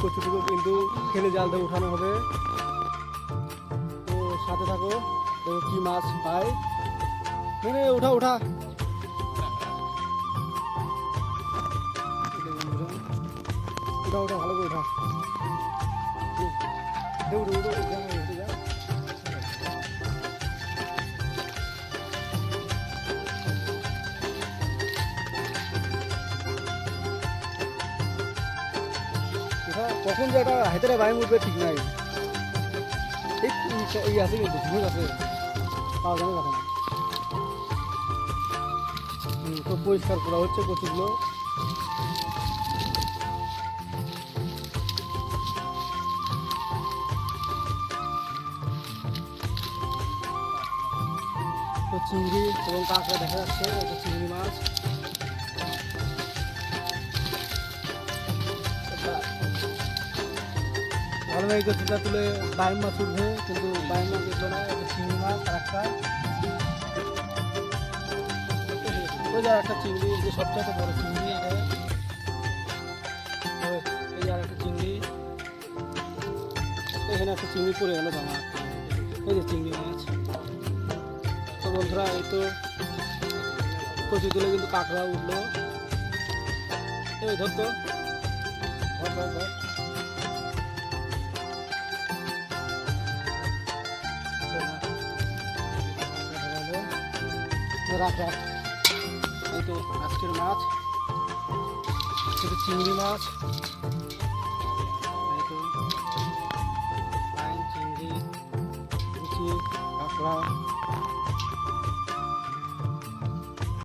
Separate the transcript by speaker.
Speaker 1: কচুটুকু কিন্তু খেলে জাল দিয়ে উঠানো হবে। তো সাথে থাকো, দেখো কি মাছ পায়। মানে ওঠা উঠা উঠা। উঠা ভালো করে উঠা। কখন যে একটা হাতেরা বাইম উঠবে ঠিক নাই। এই আছে কিন্তু ঝুঁক আছে। পাওয়া যাবে কথা তো পরিষ্কার করা হচ্ছে কচুগুলো চিংড়ি এবং কাঁকড়া দেখা যাচ্ছে চিংড়ি মাছ। লাগে কচুটা তুলে বাইম মাছ উঠবে কিন্তু বাইম মাছ উঠবে না চিংড়ি মাছ একটা ওই যে একটা চিংড়ি, যে সবচেয়ে বড় চিংড়ি এই যে একটা চিংড়ি। এখানে একটা চিংড়ি পড়ে গেল বাবা এই যে চিংড়ি মাছ। তো বন্ধুরা, এই তো কচু তুলে কিন্তু কাঁকড়া উঠল। এই ধর তো। ধর ধর ধর। রাখ রাখ। এই তো আজকের মাছ সেটা চিংড়ি মাছ চিংড়ি কাঁকড়া।